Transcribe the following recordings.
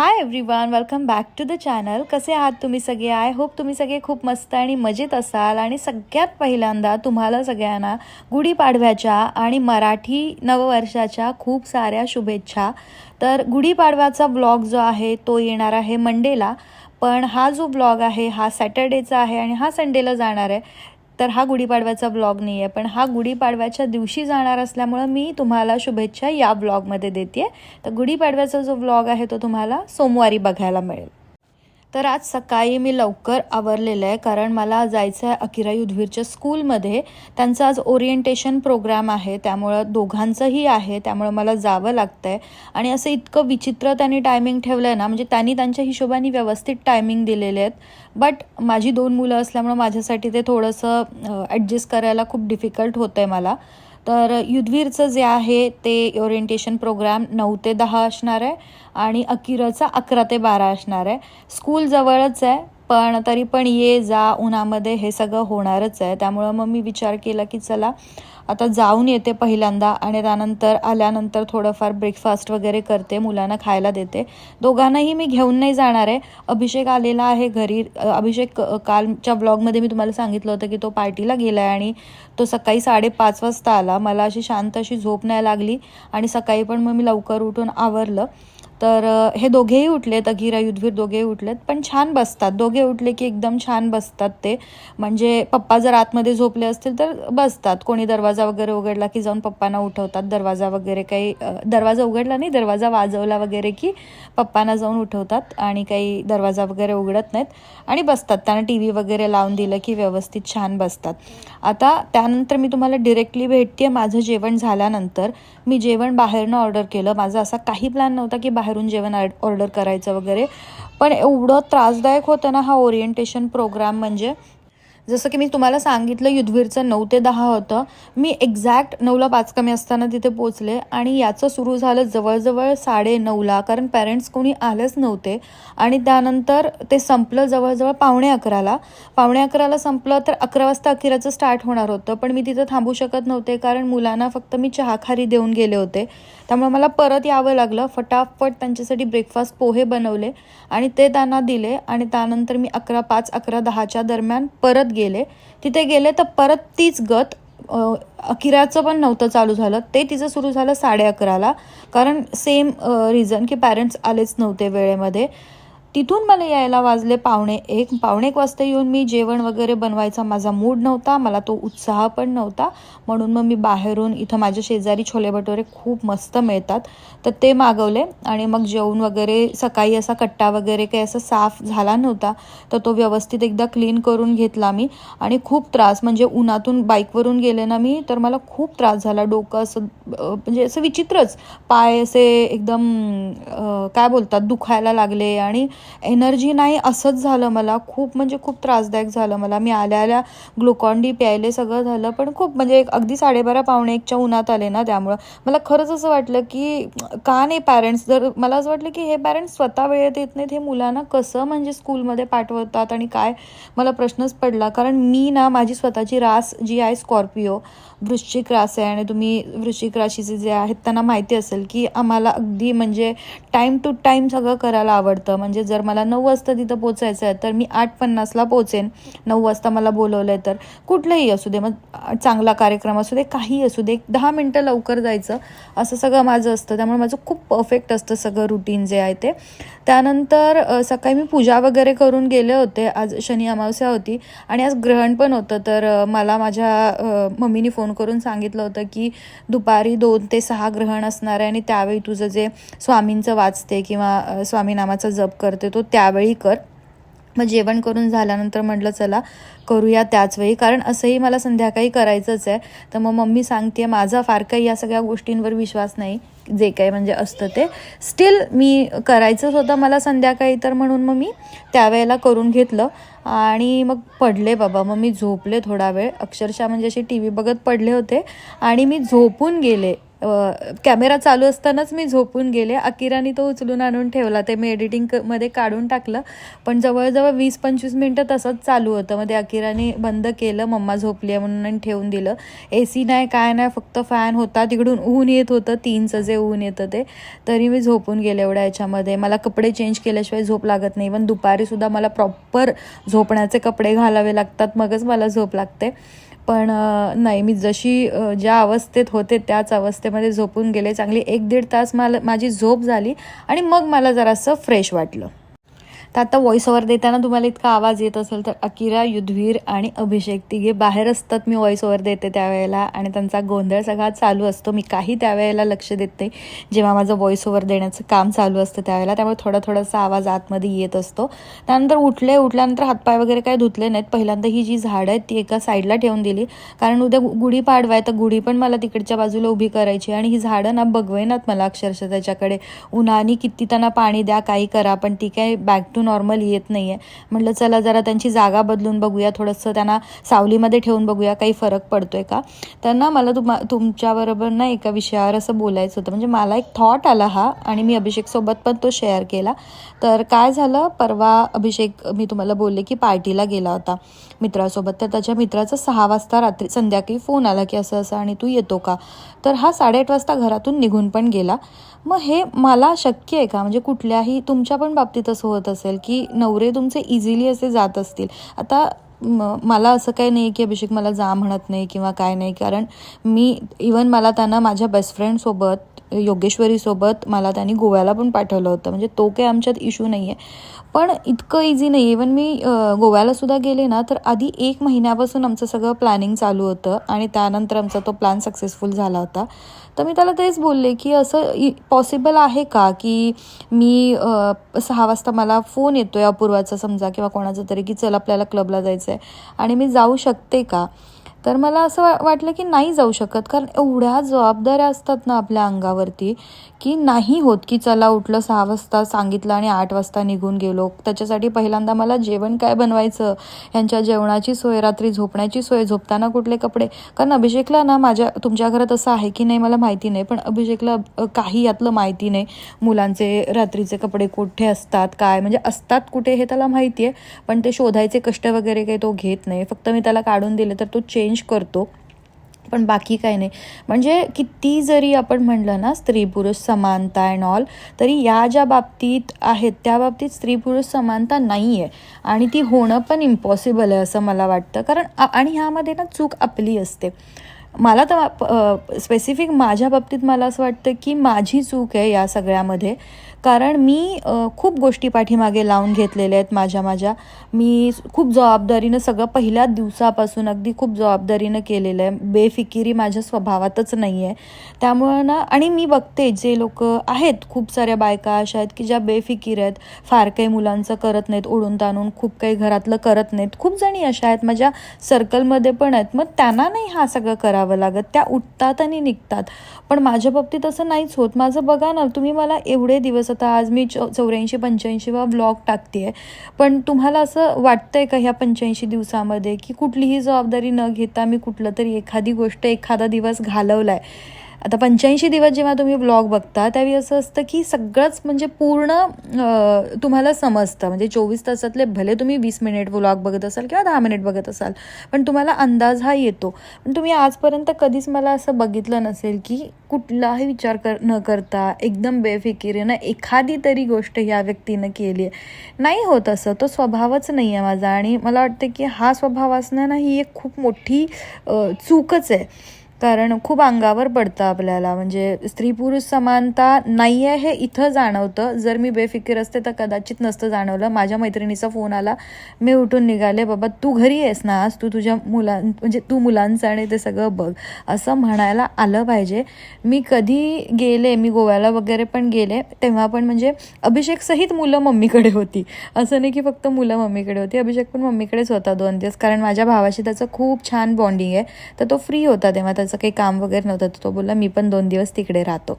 Hi everyone welcome back to the channel कसे आहात तुम्ही सगळे? आय होप तुम्ही सगळे खूप मस्त आणि मजेत असाल. आणि सगळ्यात पहिल्यांदा तुम्हाला सगळ्यांना गुढीपाडव्याच्या आणि मराठी नववर्षाच्या खूप साऱ्या शुभेच्छा. तर गुढीपाडव्याचा ब्लॉग जो आहे तो येणार आहे मंडेला पण हा जो ब्लॉग आहे हा सॅटर्डेचा आहे आणि हा संडेला जाणार आहे. तर हा गुढीपाडव्याचा ब्लॉग नाही आहे पण हा गुढीपाडव्याच्या दिवशी जाणार असल्यामुळं मी तुम्हाला शुभेच्छा या ब्लॉगमध्ये देते तर गुढीपाडव्याचा जो ब्लॉग आहे तो तुम्हाला सोमवारी बघायला मिळेल. तर आज सकाळी मी लवकर आवरलेलं आहे कारण मला जायचं आहे अकिरा युधवीरच्या स्कूलमध्ये. त्यांचं आज ओरिएंटेशन प्रोग्राम आहे त्यामुळं दोघांचंही आहे त्यामुळं मला जावं लागतं आहे आणि असं इतकं विचित्र त्यांनी टायमिंग ठेवलं आहे ना म्हणजे त्यांनी त्यांच्या हिशोबाने व्यवस्थित टायमिंग दिलेले आहेत. बट माझी दोन मुलं असल्यामुळं माझ्यासाठी ते थोडंसं ॲडजस्ट करायला खूप डिफिकल्ट होतं आहे मला. तर युद्धवीरचं जे आहे ते ओरिएंटेशन प्रोग्राम नऊ ते दहा असणार आहे आणि अकिराचा अकरा ते बारा असणार आहे. स्कूल जवळच आहे. पण तरी पण ये जा उन्हामध्ये हे सगळं होणारच आहे. त्यामुळं मग मी विचार केला की चला आता जाऊन येते पहिल्यांदा आणि त्यानंतर आल्यानंतर थोडंफार ब्रेकफास्ट वगैरे करते मुलांना खायला देते. दोघांनाही मी घेऊन नाही जाणार आहे. अभिषेक आलेला आहे घरी. अभिषेक कालच्या ब्लॉगमध्ये मी तुम्हाला सांगितलं होतं की तो पार्टीला गेला आहे आणि तो सकाळी साडेपाच वाजता आला. मला अशी शांत अशी झोप नाही लागली आणि सकाळी पण मग मी लवकर उठून आवरलं. तर हे दोघेही उठलेत अघिरा युद्धवीर दोघेही उठलेत पण छान बसतात. दोघे उठले की एकदम छान बसतात ते. म्हणजे पप्पा जर आतमध्ये झोपले असतील तर बसतात. कोणी दरवाजा वगैरे उघडला की जाऊन पप्पांना उठवतात. दरवाजा वगैरे काही दरवाजा उघडला नाही दरवाजा वाजवला वगैरे की पप्पांना जाऊन उठवतात आणि काही दरवाजा वगैरे उघडत नाहीत आणि बसतात. त्यांना टी व्ही वगैरे लावून दिलं की व्यवस्थित छान बसतात. आता त्यानंतर मी तुम्हाला डिरेक्टली भेटते माझं जेवण झाल्यानंतर. मी जेवण बाहेरनं ऑर्डर केलं. माझा असा काही प्लॅन नव्हता की बाहेरून जेवण ऑर्डर करायचं वगैरे. पण एवढं त्रासदायक होतं ना हा ओरिएंटेशन प्रोग्राम म्हणजे. जसं की मी तुम्हाला सांगितलं युद्धवीरचं नऊ ते दहा होतं. मी एक्झॅक्ट नऊला पाच कमी असताना तिथे पोचले आणि याचं सुरू झालं जवळजवळ साडे नऊला कारण पॅरेंट्स कोणी आलेच नव्हते. आणि त्यानंतर ते संपलं जवळजवळ पावणे अकराला. पावणे अकराला संपलं तर अकरा वाजता अखेराचं स्टार्ट होणार होतं. पण मी तिथं थांबू शकत नव्हते कारण मुलांना फक्त मी चहाखारी देऊन गेले होते. त्यामुळे मला परत यावं लागलं. फटाफट त्यांच्यासाठी ब्रेकफास्ट पोहे बनवले आणि ते त्यांना दिले आणि त्यानंतर मी अकरा पाच अकरा दहाच्या दरम्यान परत गेले. तिथे गेले तर परत तीच गत अकिराचं पण नव्हतं चालू झालं. ते तिचं सुरू झालं साडे अकराला. कारण सेम रिझन की पॅरेंट्स आलेच नव्हते वेळेमध्ये. तिथून मला यायला वाजले पावणे एक पावणे एक वाजता येऊन मी जेवण वगैरे बनवायचा माझा मूड नव्हता मला तो उत्साह पण नव्हता. म्हणून मग मी बाहेरून इथं माझ्या शेजारी छोले भटोरे खूप मस्त मिळतात. तर ते मागवले आणि मग जेवण वगैरे सकाळी असा कट्टा वगैरे काही असा साफ झाला नव्हता. तर तो व्यवस्थित एकदा क्लीन करून घेतला मी. आणि खूप त्रास म्हणजे उन्हातून बाईकवरून गेले ना मी तर मला खूप त्रास झाला. डोकं असं म्हणजे असं विचित्रच. पाय असे एकदम काय बोलतात दुखायला लागले आणि एनर्जी नाही असंच झालं मला. खूप म्हणजे खूप त्रासदायक झालं मला. मी आल्या आल्या ग्लुकॉन डी प्यायले सगळं झालं पण खूप म्हणजे एक अगदी साडेबारा पावणे एकच्या उन्हात आले ना त्यामुळं. मला खरंच असं वाटलं की का नाही पॅरेंट्स जर मला असं वाटलं की हे पॅरेंट्स स्वतः वेळेत येत नाहीत हे मुलांना कसं म्हणजे स्कूलमध्ये पाठवतात आणि काय? मला प्रश्नच पडला. कारण मी ना माझी स्वतःची रास जी आहे स्कॉर्पिओ वृश्चिक रास आहे आणि तुम्ही वृश्चिक राशीचे जे आहेत त्यांना माहिती असेल की आम्हाला अगदी म्हणजे टाईम टू टाईम सगळं करायला आवडतं. म्हणजे जर मला नऊ वाजता तिथं पोचायचं आहे तर मी आठ पन्नासला पोचेन. नऊ वाजता मला बोलवलं आहे तर. कुठलंही असू दे मग चांगला कार्यक्रम असू दे काही असू दे दहा मिनटं लवकर जायचं. असं सगळं माझं असतं. त्यामुळे माझं खूप परफेक्ट असतं सगळं रुटीन जे आहे ते. त्यानंतर सकाळी मी पूजा वगैरे करून गेले होते. आज शनी अमावस्या होती आणि आज ग्रहण पण होतं. तर मला माझ्या मम्मीनी मम्मीने फोन करून सांगितलं होतं की दुपारी दोन ते सहा ग्रहण असणार आहे आणि त्यावेळी तुझं जे स्वामींचं वाचते किंवा अ, स्वामी नामाचा जप करते तो त्यावेळी कर. मग जेवण करून झाल्यानंतर म्हटलं चला करूया त्याच वेळी. कारण असंही मला संध्याकाळी करायचंच आहे. तर मग मम्मी सांगते माझा फार काही या सगळ्या गोष्टींवर विश्वास नाही जे काही म्हणजे असतं ते. स्टील मी करायचंच होतं मला संध्याकाळी तर म्हणून मग मी त्यावेळेला करून घेतलं. आणि मग पडले बाबा. मग मी झोपले थोडा वेळ. अक्षरशः म्हणजे अशी टी व्ही बघत पडले होते. आणि मी झोपून गेले. कॅमेरा चालू असतानाच मी झोपून गेले. अकिराने तो उचलून आणून ठेवला. ते मी एडिटिंगमध्ये काढून टाकलं. पण जवळजवळ वीस पंचवीस मिनटं तसंच चालू होतं. मग ते अकिराने बंद केलं. मम्मा झोपली आहे म्हणून ठेवून दिलं. ए सी नाही काय नाही फक्त फॅन होता. तिकडून ऊन येत होतं. तीनचं जे ऊन येतं ते. तरी मी झोपून गेले एवढ्या याच्यामध्ये. मला कपडे चेंज केल्याशिवाय झोप लागत नाही. पण दुपारीसुद्धा मला प्रॉपर झोपण्याचे कपडे घालावे लागतात. मगच मला झोप लागते. पण नाही मी जशी ज्या अवस्थेत होते त्याच अवस्थेमध्ये झोपून गेले. चांगली एक दीड तास मला माझी झोप झाली आणि मग मला जरासं फ्रेश वाटलं. तर आता व्हॉइस ओव्हर देताना तुम्हाला इतका आवाज येत असेल तर अकिरा युद्धवीर आणि अभिषेक तिघे बाहेर असतात. मी व्हॉइस ओव्हर देते त्यावेळेला आणि त्यांचा गोंधळ सगळा चालू असतो. मी काही त्यावेळेला लक्ष देते जेव्हा माझं व्हॉइस ओव्हर देण्याचं काम चालू असतं त्यावेळेला त्यामुळे थोडा थोडासा आवाज आतमध्ये येत असतो. त्यानंतर उठले उठल्यानंतर हातपाय वगैरे काही धुतले नाहीत. पहिल्यांदा ही जी झाडं आहेत ती एका साईडला ठेवून दिली. कारण उद्या गुढी पाडवाय तर गुढी पण मला तिकडच्या बाजूला उभी करायची आणि ही झाडं ना बघवेनात मला अक्षरशः त्याच्याकडे. उन्हाने किती त्यांना पाणी द्या काही करा पण ती काय बॅक टू नॉर्मल येत नाही आहे म्हटलं चला जरा त्यांची जागा बदलून बघूया थोडंसं त्यांना सावलीमध्ये ठेवून बघूया काही फरक पडतो आहे का? तर ना मला तुमा तुमच्याबरोबर ना एका विषयावर असं बोलायचं होतं. म्हणजे मला एक थॉट आला हा आणि मी अभिषेकसोबत पण तो शेअर केला. तर काय झालं परवा अभिषेक मी तुम्हाला बोलले की पार्टीला गेला होता मित्रासोबत. तर त्याच्या मित्राचा सहा वाजता रात्री संध्याकाळी फोन आला की असं असं आणि तू येतो का? तर हा साडेआठ वाजता घरातून निघून पण गेला. मग हे मला शक्य आहे का? म्हणजे कुठल्याही तुमच्या पण बाबतीत असं होत असेल. की नवरे तुमचे इझिली असे जात असतील. आता म मला असं काही नाही की अभिषेक मला जा म्हणत नाही किंवा काय नाही. कारण मी इवन मला त्यांना माझ्या बेस्ट फ्रेंडसोबत योगेश्वरीसोबत मला त्यांनी गोव्याला पण पाठवलं होतं. म्हणजे तो काही आमच्यात इशू नाही आहे पण इतकं इझी नाही इवन मी गोव्यालासुद्धा गेले ना तर आधी एक महिन्यापासून आमचं सगळं प्लॅनिंग चालू होतं आणि त्यानंतर आमचा तो प्लॅन सक्सेसफुल झाला होता. तर मी त्याला तेच बोलले की असं पॉसिबल आहे का की मी सहा वाजता मला फोन येतो आहे अपूर्वाचा समजा किंवा कोणाचा तरी की चल आपल्याला क्लबला जायचं आहे आणि मी जाऊ शकते का? तर मला असं वा वाटलं की नाही जाऊ शकत कारण एवढ्या जबाबदाऱ्या असतात ना आपल्या अंगावरती की नाही होत की चला उठलं सहा वाजता सांगितलं आणि आठ वाजता निघून गेलो. त्याच्यासाठी पहिल्यांदा मला जेवण काय बनवायचं यांच्या जेवणाची सोय रात्री झोपण्याची सोय झोपताना कुठले कपडे? कारण अभिषेकला ना माझ्या तुमच्या घरात असं आहे की नाही मला माहिती नाही पण अभिषेकला काही यातलं माहिती नाही. मुलांचे रात्रीचे कपडे कुठे असतात काय? म्हणजे असतात कुठे हे त्याला माहिती आहे पण ते शोधायचे कष्ट वगैरे काही तो घेत नाही. फक्त मी त्याला काढून दिले तर तो चेंज करतो. पण बाकी काही नाही. म्हणजे किती जरी आपण म्हणलं ना स्त्री पुरुष समानता अँड ऑल तरी या ज्या बाबतीत आहेत त्या बाबतीत स्त्री पुरुष समानता नाही आहे आणि ती होणं पण इम्पॉसिबल आहे असं मला वाटतं. कारण आणि ह्यामध्ये ना चूक आपली असते. मला तर स्पेसिफिक माझ्या बाबतीत मला असं वाटतं की माझी चूक आहे या सगळ्यामध्ये. कारण मी खूप गोष्टी पाठीमागे लावून घेतलेल्या आहेत माझ्या माझ्या. मी खूप जबाबदारीनं सगळं पहिल्या दिवसापासून अगदी खूप जबाबदारीनं केलेलं आहे. बेफिकिरी माझ्या स्वभावातच नाही आहे त्यामुळं ना आणि मी बघते जे लोक आहेत खूप साऱ्या बायका अशा आहेत की ज्या बेफिकीर आहेत फार काही मुलांचं करत नाहीत ओढून ताणून खूप काही घरातलं करत नाहीत. खूप जणी अशा आहेत माझ्या सर्कलमध्ये पण आहेत. मग त्यांना नाही हा सगळं करावं लागत. त्या उठतात आणि निघतात. पण माझ्या बाबतीत असं नाहीच होत. माझं बघा ना तुम्ही मला एवढे दिवस आता आज मी चौ चौऱ्याऐंशी पंच्याऐंशीवा ब्लॉग टाकते आहे पण तुम्हाला असं वाटतं आहे का ह्या पंच्याऐंशी दिवसामध्ये की कुठलीही जबाबदारी न घेता मी कुठलं तरी एखादी गोष्ट एखादा दिवस घालवला आहे आता पंच्याऐंशी दिवस जेव्हा तुम्ही ब्लॉग बघता त्यावेळी असं असतं की सगळंच म्हणजे पूर्ण तुम्हाला समजतं. म्हणजे चोवीस तासातले भले तुम्ही वीस मिनिट ब्लॉग बघत असाल किंवा दहा मिनिट बघत असाल पण तुम्हाला अंदाज हा येतो. पण तुम्ही आजपर्यंत कधीच मला असं बघितलं नसेल की कुठलाही विचार कर न करता एकदम बेफिकिरीनं एखादी तरी गोष्ट ह्या व्यक्तीनं केली आहे. नाही होत असं. तो स्वभावच नाही आहे माझा. आणि मला वाटतं की हा स्वभाव असणं ना ही एक खूप मोठी चूकच आहे. कारण खूप अंगावर पडतं आपल्याला. म्हणजे स्त्री पुरुष समानता नाही आहे हे इथं जाणवतं. जर मी बेफिकीर असते तर कदाचित नसतं जाणवलं. माझ्या मैत्रिणीचा फोन आला मी उठून निघाले. बाबा तू घरी आहेस ना आज? तू तुझ्या मुलां म्हणजे तू मुलांचं आणि ते सगळं बघ. असं म्हणायला आलं पाहिजे. मी कधी गेले मी गोव्याला वगैरे पण गेले तेव्हा पण म्हणजे अभिषेक सहित मुलं मम्मीकडे होती. असं नाही की फक्त मुलं मम्मीकडे होती. अभिषेक पण मम्मीकडेच होता दोन दिवस. कारण माझ्या भावाशी त्याचं खूप छान बॉन्डिंग आहे. तर तो फ्री होता तेव्हा त्याचा काही काम वगैरे नव्हतं तर तो बोलला मी पण दोन दिवस तिकडे राहतो.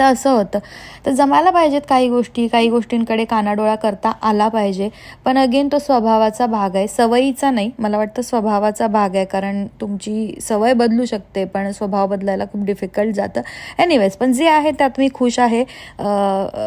तर असं होतं. तर जमायला पाहिजेत काही गोष्टी काही गोष्टींकडे कानाडोळा करता आला पाहिजे. पण अगेन तो स्वभावाचा भाग आहे. सवयीचा नाही मला वाटतं स्वभावाचा भाग आहे. कारण तुमची सवय बदलू शकते पण स्वभाव बदलायला खूप डिफिकल्ट जातं. एनिवेज पण जे आहे त्यात मी खुश आहे.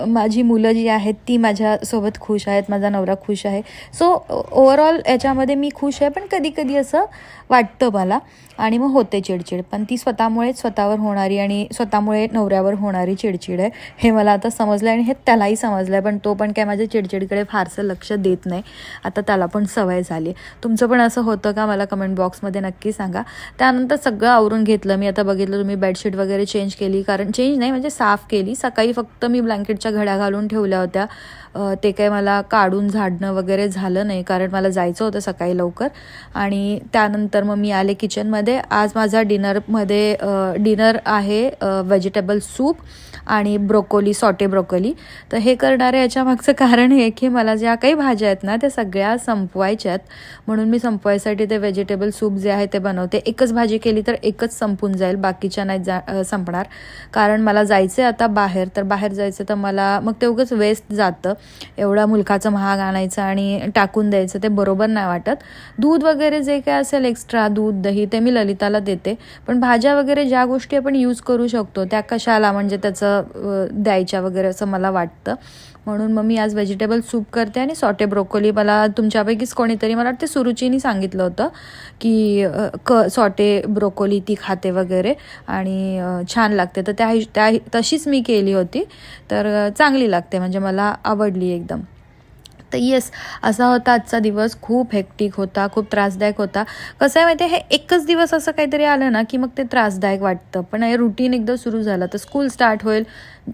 माझी मुलं जी आहेत ती माझ्यासोबत खुश आहेत माझा नवरा खुश आहे. सो ओव्हरऑल याच्यामध्ये मी खुश आहे पण कधी कधी असं वाटतं मला. आणि मग होते चिडचिड. पण ती स्वतःमुळेच स्वतःवर होणारी आणि स्वतःमुळे नवऱ्यावर होणारी चिडचिड आहे. हे मला आता समजलं आहे आणि हे त्यालाही समजलं आहे पण तो पण काय माझ्या चिडचिडीकडे फारसं लक्ष देत नाही. आता त्याला पण सवय झाली. तुमचं पण असं होतं का? मला कमेंट बॉक्समध्ये नक्की सांगा. त्यानंतर सगळं आवरून घेतलं. मी आता बघितलं तुम्ही बेडशीट वगैरे चेंज केली. कारण चेंज नाही म्हणजे साफ केली. सकाळी फक्त मी ब्लँकेटच्या घड्या घालून ठेवल्या होत्या. ते काही मला काढून झाडणं वगैरे झालं नाही कारण मला जायचं होतं सकाळी लवकर. आणि त्यानंतर मग मी आले किचनमध्ये. आज माझा डिनरमध्ये डिनर आहे व्हेजिटेबल सूप आणि ब्रोकोली सॉटे ब्रोकोली. तर हे करणारे याच्यामागचं कारण हे की मला ज्या काही भाज्या आहेत ना त्या सगळ्या संपवायच्या आहेत. म्हणून मी संपवायसाठी ते व्हेजिटेबल सूप जे आहे ते बनवते. एकच भाजी केली तर एकच संपून जाईल बाकीच्या नाही जा संपणार. कारण मला जायचं आहे आता बाहेर तर बाहेर जायचं तर मला मग ते उगंच वेस्ट जातं. एवढा मुलखाचं महाग आणायचं आणि टाकून द्यायचं ते बरोबर नाही वाटत. दूध वगैरे जे काय असेल एक्स्ट्रा दूध दही ते मी ललिताला देते. पण भाज्या वगैरे ज्या गोष्टी आपण यूज करू शकतो त्या कशाला म्हणजे त्याचं द्यायच्या वगैरे असं मला वाटतं. म्हणून मग मी आज व्हेजिटेबल सूप करते आणि सॉटे ब्रोकोली मला तुमच्यापैकीच कोणीतरी मला वाटते सुरुचीनी सांगितलं होतं की क सॉटे ब्रोकोली ती खाते वगैरे आणि छान लागते. तर त्या त्या तशीच मी केली होती. तर चांगली लागते म्हणजे मला आवडली एकदम. तर येस असा होता आजचा दिवस. खूप हेक्टिक होता खूप त्रासदायक होता. कसं आहे माहिती आहे हे एकच दिवस असं काहीतरी आलं ना की मग ते त्रासदायक वाटतं. पण हे रुटीन एकदा सुरू झालं तर स्कूल स्टार्ट होईल.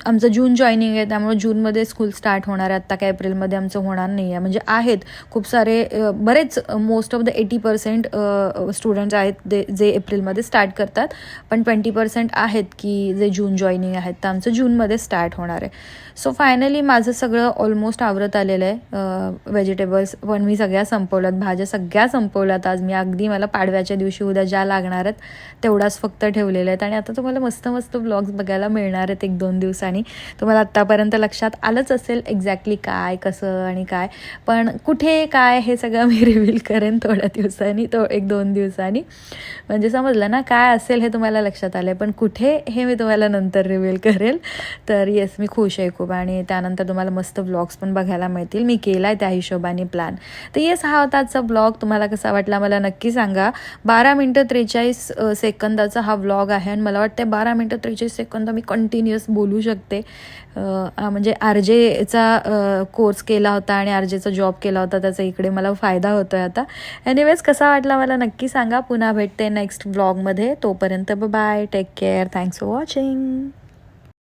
आमचं जून जॉईनिंग आहे त्यामुळे जूनमध्ये स्कूल स्टार्ट होणार आहे. आत्ता काय एप्रिलमध्ये आमचं होणार नाही आहे म्हणजे आहेत खूप सारे बरेच most of the eighty percent students आहेत ते जे एप्रिलमध्ये स्टार्ट करतात. पण ट्वेंटी पर्सेंट आहेत की जे जून जॉईनिंग आहेत. तर आमचं जूनमध्ये स्टार्ट होणार आहे. सो फायनली माझं सगळं ऑलमोस्ट आवरत आलेलं आहे. व्हेजिटेबल्स पण मी सगळ्या संपवल्यात. भाज्या सगळ्या संपवल्यात. आज मी अगदी मला पाडव्याच्या दिवशी उद्या ज्या लागणार आहेत तेवढाच फक्त ठेवलेल्या आहेत. आणि आता तुम्हाला मस्त मस्त ब्लॉग्स बघायला मिळणार आहेत एक दोन दिवस दिवसांनी तुम्हाला आत्तापर्यंत लक्षात आलंच असेल एक्झॅक्टली काय कसं आणि काय. पण कुठे काय हे सगळं मी रिव्हील करेन थोड्या दिवसांनी तो एक दोन दिवसांनी. म्हणजे समजलं ना काय असेल हे तुम्हाला लक्षात आलं पण कुठे हे मी तुम्हाला नंतर रिव्हील करेल. तर येस मी खुश आहे खूप. आणि त्यानंतर तुम्हाला मस्त व्लॉग्स पण बघायला मिळतील. मी केला आहे त्या हिशोबाने प्लॅन तर येस हा होता आजचा ब्लॉग तुम्हाला कसा वाटला मला नक्की सांगा. बारा मिनटं त्रेचाळीस सेकंदाचा हा व्लॉग आहे. आणि मला वाटतं बारा मिनटं त्रेचाळीस सेकंद मी कंटिन्युअस बोलू शकतो. शकते. म्हणजे आर जेचा कोर्स केला होता आणि आर जेचा जॉब केला होता त्याचा इकडे मला फायदा होतो आहे आता. एनिवेज कसा वाटला मला नक्की सांगा. पुन्हा भेटते नेक्स्ट ब्लॉगमध्ये तोपर्यंत bye take care thanks for watching